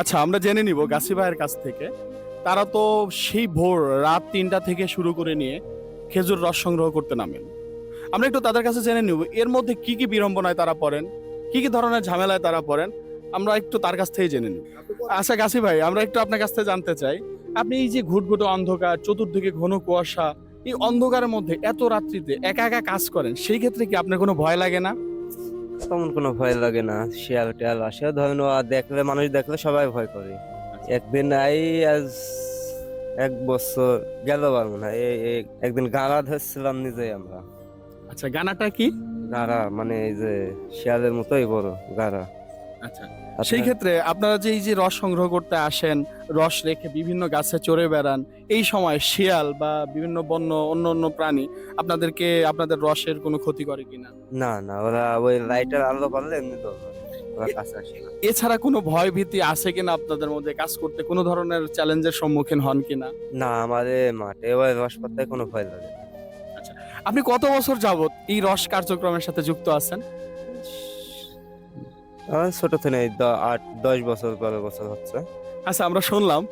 আচ্ছা আমরা জেনে নিব গাছি ভাইয়ের কাছ থেকে। তারা তো সেই ভোর রাত তিনটা থেকে শুরু করে নিয়ে খেজুর রস সংগ্রহ করতে নামেন। আমরা একটু তাদের কাছে জেনে নিব, এর মধ্যে কি কি বিড়ম্বনায় তারা পড়েন? কি কি ধরনের ঝামেলায় তারা পড়েন? আমরা একটু তার কাছ থেকে জেনে নিব। আচ্ছা গাছি ভাই, আমরা একটু আপনার কাছ থেকে জানতে চাই, আপনি এই যে ঘুটঘুটে অন্ধকার, চতুর্দিকে ঘন কুয়াশা, এই অন্ধকারের মধ্যে এত রাত্রিতে একা একা কাজ করেন, সেই ক্ষেত্রে কি আপনার কোনো ভয় লাগে না? তেমন কোনো ভয় লাগে না শিয়াল টিয়াল আসে। ধরেন দেখলে মানুষ দেখলে সবাই ভয় করে। একদিন আই আজ এক বছর গেল বার মনে হয় এই একদিন গাড়া ধরছিলাম নিজে আমরা। আচ্ছা গানাটা কি? গাড়া মানে এই যে শিয়ালের মতোই বড় গাড়া। আচ্ছা। সেই ক্ষেত্রে আপনারা যে এই যে রস সংগ্রহ করতে আসেন রস রেখে বিভিন্ন গাছে চড়ে বেড়ান এই সময় শিয়াল বা বিভিন্ন বন্য অন্য অন্য প্রাণী আপনাদেরকে আপনাদের রসের কোনো ক্ষতি করে কিনা? না না ওরা ওই লাইটের আলো পারলে এমনি তো এছাড়া কোনো ভয় ভীতি আছে কিনা আপনাদের মধ্যে কাজ করতে? কোনো ধরনের চ্যালেঞ্জের সম্মুখীন হন কিনা? না আমাদের মাঠে ওই রস পাতায় কোনো ভয় লাগে না। আপনি কত বছর যাবত এই রস কার্যক্রমের সাথে যুক্ত আছেন? ছোট থেকে আট দশ বছর বারো বছর হচ্ছে। আচ্ছা আমরা শুনলাম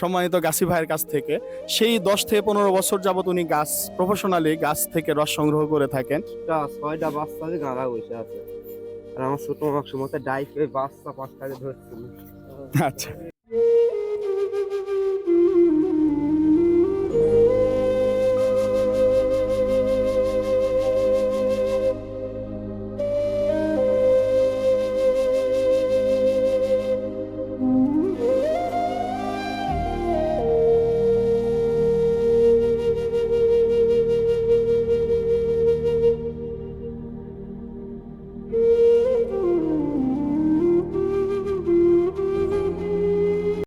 সম্মানিত গাছি ভাইয়ের কাছ থেকে সেই দশ থেকে পনেরো বছর যাবত উনি গাছ প্রফেশনালি গাছ থেকে রস সংগ্রহ করে থাকেন। ছয়টা বাচ্চা গাঁদা বসে আছে। আর আমার ছোট মাংস মতো ডাইকে বাচ্চা পাঁচটাকে ধরছিল আচ্ছা।